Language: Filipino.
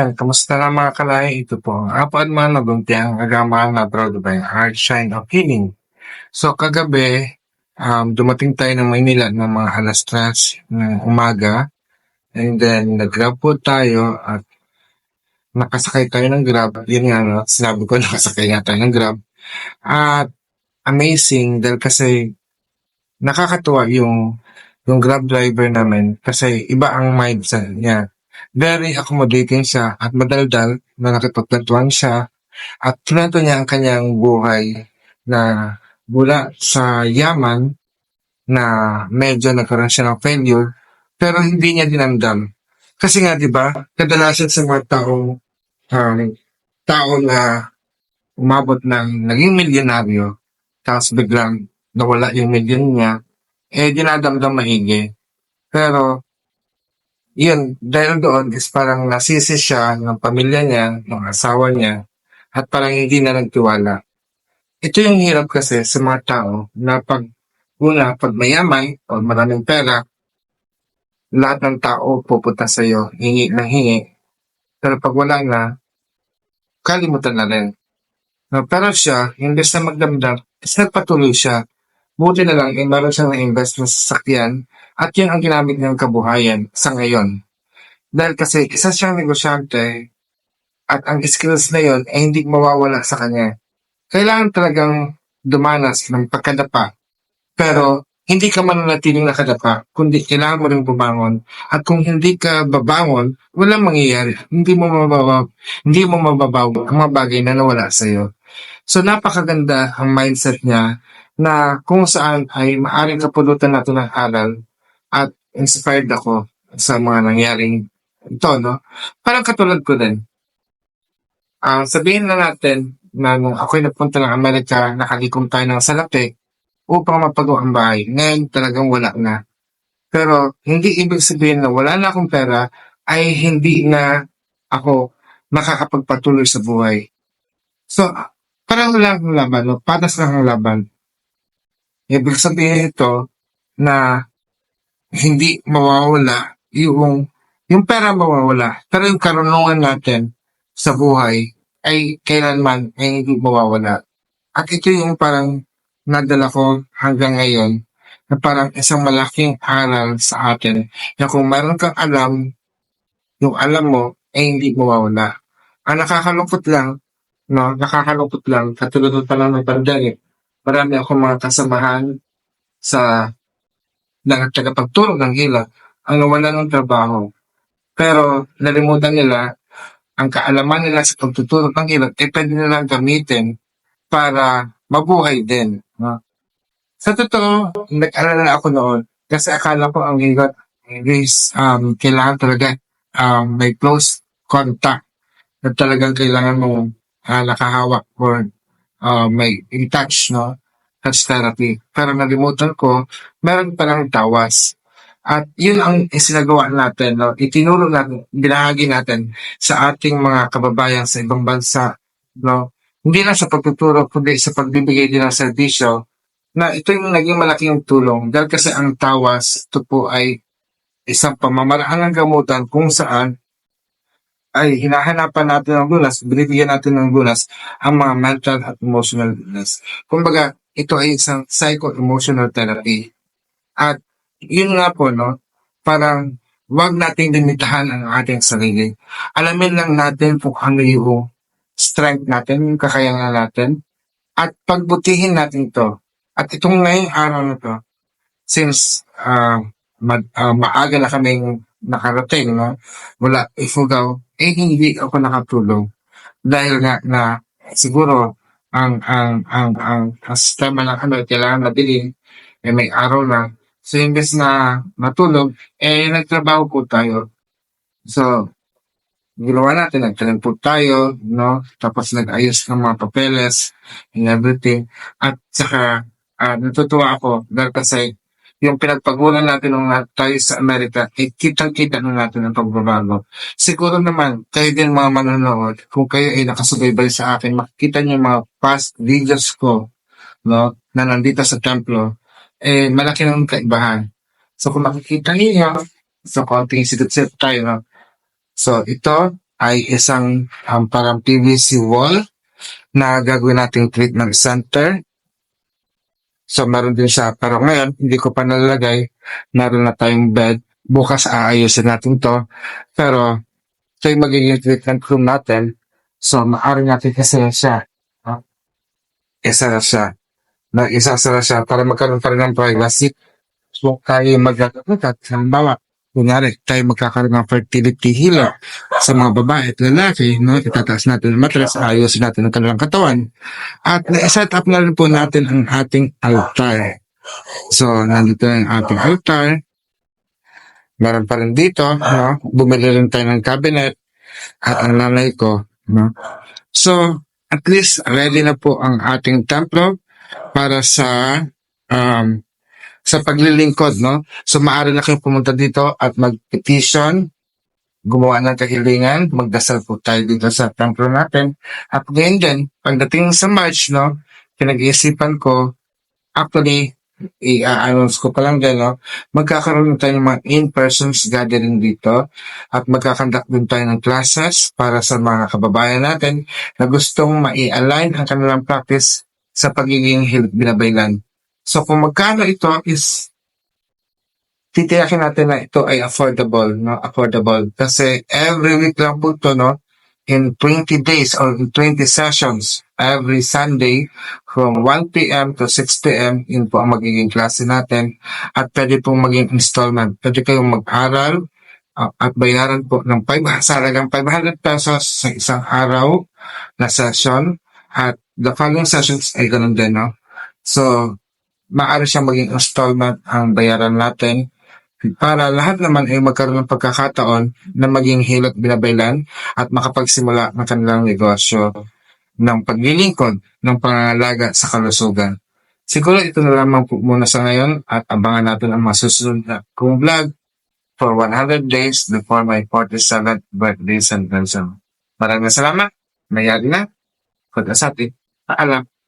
Yan, kamusta na mga kalay? Ito po ang apat man na buntiang agamahan na bro by Heart Shine of Healing. So kagabi, um, dumating tayo ng Maynila ng mga alas 3 ng umaga. And then, nag-grab po tayo at nakasakay tayo ng grab. Yun nga, no? sinabi ko nakasakay nga tayo ng grab. At amazing dahil kasi nakakatuwa yung yung grab driver namin kasi iba ang mindset niya very accommodating siya at madaldal na nakipagkwentuhan siya at kinento niya ang kanyang buhay na mula sa yaman na medyo nagkaroon siya ng failure pero hindi niya dinamdam. Kasi nga, di ba, kadalasan sa mga taong um, tao na umabot ng naging milyonaryo tapos biglang nawala yung milyon niya, eh dinadamdam maigi. Pero yun, dahil doon is parang nasisi siya ng pamilya niya, ng asawa niya, at parang hindi na nagtiwala. Ito yung hirap kasi sa mga tao na pag una, pag mayaman o maraming pera, lahat ng tao pupunta sa iyo, hingi ng hingi. Pero pag wala na, kalimutan na rin. No, pero siya, imbes na magdamdam, is nagpatuloy siya. Buti na lang, eh, meron siyang na-invest na sasakyan at yun ang ginamit niyang kabuhayan sa ngayon. Dahil kasi isa siyang negosyante at ang skills na yun ay hindi mawawala sa kanya. Kailangan talagang dumanas ng pagkadapa. Pero hindi ka mananatiling nakadapa, kundi kailangan mo rin bumangon. At kung hindi ka babangon, walang mangyayari. Hindi mo mababaw, hindi mo mababaw ang mga bagay na nawala sa iyo. So napakaganda ang mindset niya na kung saan ay maaring kapulutan natin ng aral inspired ako sa mga nangyaring ito, no? Parang katulad ko din. Ah, sabihin na natin na nung ako'y napunta ng Amerika, nakalikom tayo ng salapi upang mapagawa ang bahay. Ngayon talagang wala na. Pero hindi ibig sabihin na wala na akong pera ay hindi na ako makakapagpatuloy sa buhay. So, parang lang ang laban, no? patas lang ang laban. Ibig sabihin ito na hindi mawawala yung yung pera mawawala. Pero yung karunungan natin sa buhay ay kailanman ay hindi mawawala. At ito yung parang nadala ko hanggang ngayon na parang isang malaking aral sa atin na kung meron kang alam, yung alam mo ay hindi mawawala. Ang nakakalungkot lang, no, nakakalungkot lang, katulad ng panahon ng pandemic, marami akong mga kasamahan sa na tagapagtulong ng hila ang nawala ng trabaho. Pero nalimutan nila ang kaalaman nila sa pagtutulong ng hila eh pwede nilang gamitin para mabuhay din. No? Sa totoo, nag-alala ako noon kasi akala ko ang higot is um, kailangan talaga um, may close contact na talagang kailangan mo uh, nakahawak or uh, may in-touch, no? Touch therapy. Pero nalimutan ko, meron palang tawas. At yun ang isinagawa natin, no? itinuro natin, binahagi natin sa ating mga kababayan sa ibang bansa. No? Hindi lang sa pagtuturo, kundi sa pagbibigay din ng serbisyo na ito yung naging malaking tulong dahil kasi ang tawas, ito po ay isang pamamaraan ng gamutan kung saan ay hinahanapan natin ng lunas, binibigyan natin ng lunas ang mga mental at emotional illness. Kumbaga, ito ay isang psycho-emotional therapy. At yun nga po, no, parang wag nating limitahan ang ating sarili. Alamin lang natin kung ano yung strength natin, yung kakayanan natin, at pagbutihin natin to. At itong ngayong araw na to, since uh, ma- uh, maaga na kaming nakarating no, mula Ifugao, eh hindi ako nakatulong. Dahil nga na siguro ang ang ang ang, ang sistema ng ano kailangan madilim, eh may araw na. So imbes na matulog, eh nagtrabaho po tayo. So, ginawa natin, nagtanim po tayo, no? Tapos nag-ayos ng mga papeles and everything. At saka, uh, natutuwa ako dahil kasi yung pinagpagulan natin nung tayo sa Amerika, eh, kitang-kita na natin ang pagbabago. Siguro naman, kayo din mga manonood, kung kayo ay nakasubaybay sa akin, makikita niyo mga past videos ko, no, na nandito sa templo, eh, malaki ng kaibahan. So, kung makikita niyo, so, konting sigat tayo, no? So, ito, ay isang um, parang PVC wall na gagawin nating treatment center. So, meron din siya. Pero ngayon, hindi ko pa nalalagay. Meron na tayong bed. Bukas aayusin natin to. Pero, ito yung magiging treatment room natin. So, maaari natin kasi siya. No? Isa na siya. Na isasara siya para magkaroon pa rin ng privacy. So, tayo magkakaroon at halimbawa, kunyari, tayo magkakaroon ng fertility healer sa mga babae at lalaki, no? Itataas natin ang matras, ayusin natin ang kanilang katawan. At na-set up na rin po natin ang ating altar. So, nandito na ang ating altar. Meron pa rin dito, no? Bumili rin tayo ng cabinet at ang nanay ko, no? So, at least ready na po ang ating templo para sa um, sa paglilingkod, no? So, maaari na kayong pumunta dito at mag-petition, gumawa ng kahilingan, magdasal po tayo dito sa templo natin. At ngayon din, pagdating sa March, no, pinag-iisipan ko, actually, i-announce ko pa lang din, no, magkakaroon tayo ng mga in-person gathering dito at magkakandak din tayo ng classes para sa mga kababayan natin na gustong mai-align ang kanilang practice sa pagiging hilig binabaylan. So kung magkano ito is titiyakin natin na ito ay affordable, no? Affordable. Kasi every week lang po ito, no? In 20 days or in 20 sessions, every Sunday from 1 p.m. to 6 p.m. yun po ang magiging klase natin. At pwede pong maging installment. Pwede kayong mag-aral uh, at bayaran po ng 5, sa halagang 500 pesos sa isang araw na session. At the following sessions ay ganun din, no? So, maaari siyang maging installment ang bayaran natin para lahat naman ay magkaroon ng pagkakataon na maging hilot binabaylan at makapagsimula ng kanilang negosyo ng paglilingkod ng pangangalaga sa kalusugan. Siguro ito na lamang po muna sa ngayon at abangan natin ang masusunod na kong vlog for 100 days before my 47th birthday celebration. Maraming salamat. Mayari na. Pag-asati. Paalam.